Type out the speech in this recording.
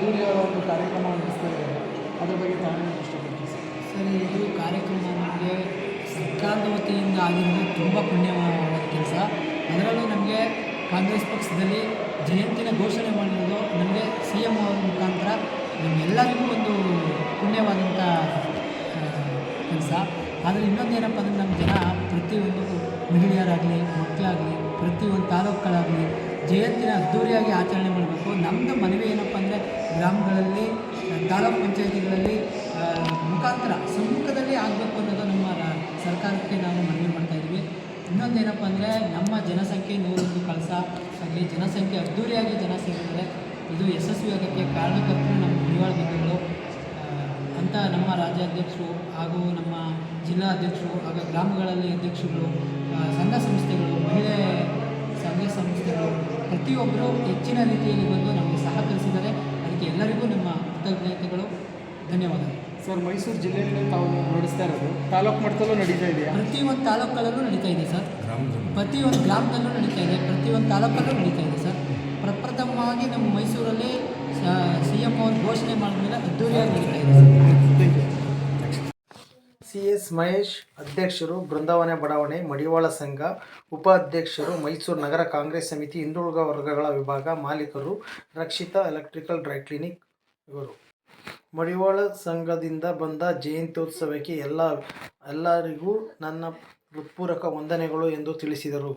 ಅದ್ದೂರಿಯಾದ ಒಂದು ಕಾರ್ಯಕ್ರಮ ನಡೆಸ್ತಾ ಇದ್ದಾರೆ. ಅದ್ರ ಬಗ್ಗೆ ತಾವೇನು ಇಷ್ಟಪಡ್ತೀವಿ ಸರ್, ಇದು ಕಾರ್ಯಕ್ರಮ ನಮಗೆ ಸರ್ಕಾರದ ವತಿಯಿಂದ ಆಗಿರೋದು ತುಂಬ ಪುಣ್ಯವಾದ ಕೆಲಸ. ಅದರಲ್ಲೂ ನಮಗೆ ಕಾಂಗ್ರೆಸ್ ಪಕ್ಷದಲ್ಲಿ ಜಯಂತಿನ ಘೋಷಣೆ ಮಾಡಿರೋದು ನಮಗೆ ಸಿ ಎಂ ಅವರ ಮುಖಾಂತರ. ನಮ್ಮೆಲ್ಲರಿಗೂ ಒಂದು ಪುಣ್ಯವಾದಂಥ ಕೆಲಸ. ಆದರೆ ಇನ್ನೊಂದೇನಪ್ಪ ಅಂದರೆ ನಮ್ಮ ಜನ ಪ್ರತಿಯೊಂದು ಮಹಿಳೆಯರಾಗಲಿ, ಮಕ್ಕಳಾಗಲಿ, ಪ್ರತಿಯೊಂದು ತಾಲೂಕುಗಳಾಗಲಿ ಜಯಂತಿನ ಅದ್ದೂರಿಯಾಗಿ ಆಚರಣೆ ಮಾಡಬೇಕು. ನಮ್ಮದು ಮನವಿ ಏನಪ್ಪ ಅಂದರೆ ಗ್ರಾಮಗಳಲ್ಲಿ ತಾಲೂಕು ಪಂಚಾಯತಿಗಳಲ್ಲಿ ಮುಖಾಂತರ ಸಮ್ಮುಖದಲ್ಲಿ ಆಗಬೇಕು ಅನ್ನೋದು ನಮ್ಮ ಸರ್ಕಾರಕ್ಕೆ ನಾವು ಮನವಿ ಮಾಡ್ತಾ ಇದ್ದೀವಿ. ಇನ್ನೊಂದೇನಪ್ಪ ಅಂದರೆ ನಮ್ಮ ಜನಸಂಖ್ಯೆ ನೂರೊಂದು ಕಳಸ. ಆಗಲಿ ಜನಸಂಖ್ಯೆ ಅದ್ದೂರಿಯಾಗಿ ಜನ ಸೇರಿದ್ದಾರೆ. ಇದು ಯಶಸ್ವಿಯಾಗೋಕ್ಕೆ ಕಾರಣಕರ್ತರು ನಮ್ಮ ಮುನಿವಾಳ ಬಂಧುಗಳು ಅಂತ ನಮ್ಮ ರಾಜ್ಯಾಧ್ಯಕ್ಷರು ಹಾಗೂ ನಮ್ಮ ಜಿಲ್ಲಾ ಅಧ್ಯಕ್ಷರು ಹಾಗೂ ಗ್ರಾಮಗಳಲ್ಲಿ ಅಧ್ಯಕ್ಷರುಗಳು ಆ, ಸಂಘ ಸಂಸ್ಥೆಗಳು ಮಹಿಳೆ ಸಂಘ ಸಂಸ್ಥೆಗಳು ಪ್ರತಿಯೊಬ್ಬರು ಹೆಚ್ಚಿನ ರೀತಿಯಲ್ಲಿ ಬಂದು ನಮಗೆ ಅದಕ್ಕೆ ಎಲ್ಲರಿಗೂ ನಮ್ಮ ಕೃತಜ್ಞತೆಗಳು. ಧನ್ಯವಾದಗಳು. ಸರ್ ಮೈಸೂರು ಜಿಲ್ಲೆಯಲ್ಲಿ ತಾವು ನಡೆಸ್ತಾ ಇರೋದು ತಾಲೂಕು ಮಟ್ಟದಲ್ಲೂ ನಡೀತಾ ಇದೆಯಾ? ಪ್ರತಿಯೊಂದು ತಾಲೂಕಲ್ಲೂ ನಡೀತಾ ಇದೆ ಸರ್. ಪ್ರತಿಯೊಂದು ಗ್ರಾಮದಲ್ಲೂ ನಡೀತಾ ಇದೆ. ಪ್ರತಿಯೊಂದು ತಾಲೂಕಲ್ಲೂ ನಡೀತಾ ಇದೆ ಸರ್. ಪ್ರಪ್ರಥಮವಾಗಿ ನಮ್ಮ ಮೈಸೂರಲ್ಲಿ ಸಿ ಎಂ ಅವರು ಘೋಷಣೆ ಮಾಡಿದ್ಮೇಲೆ ಅದ್ದೂರಿಯಾಗಿ ನಡೀತಾ ಇದೆ ಸರ್. ಸಿ ಎಸ್ ಮಹೇಶ್ ಅಧ್ಯಕ್ಷರು ಬೃಂದಾವನ ಬಡಾವಣೆ, ಮಡಿವಾಳ ಸಂಘ, ಉಪಾಧ್ಯಕ್ಷರು ಮೈಸೂರು ನಗರ ಕಾಂಗ್ರೆಸ್ ಸಮಿತಿ, ಹಿಂದುಳಿದ ವರ್ಗಗಳ ವಿಭಾಗ, ಮಾಲೀಕರು, ರಕ್ಷಿತಾ ಎಲೆಕ್ಟ್ರಿಕಲ್ ಡ್ರೈ ಕ್ಲಿನಿಕ್ ಇವರು. ಮಡಿವಾಳ ಸಂಘದಿಂದ ಬಂದ ಜಯಂತ್ಯೋತ್ಸವಕ್ಕೆ ಎಲ್ಲ, ಎಲ್ಲರಿಗೂ ನನ್ನ ಹೃತ್ಪೂರ್ವಕ ವಂದನೆಗಳು ಎಂದು ತಿಳಿಸಿದರು.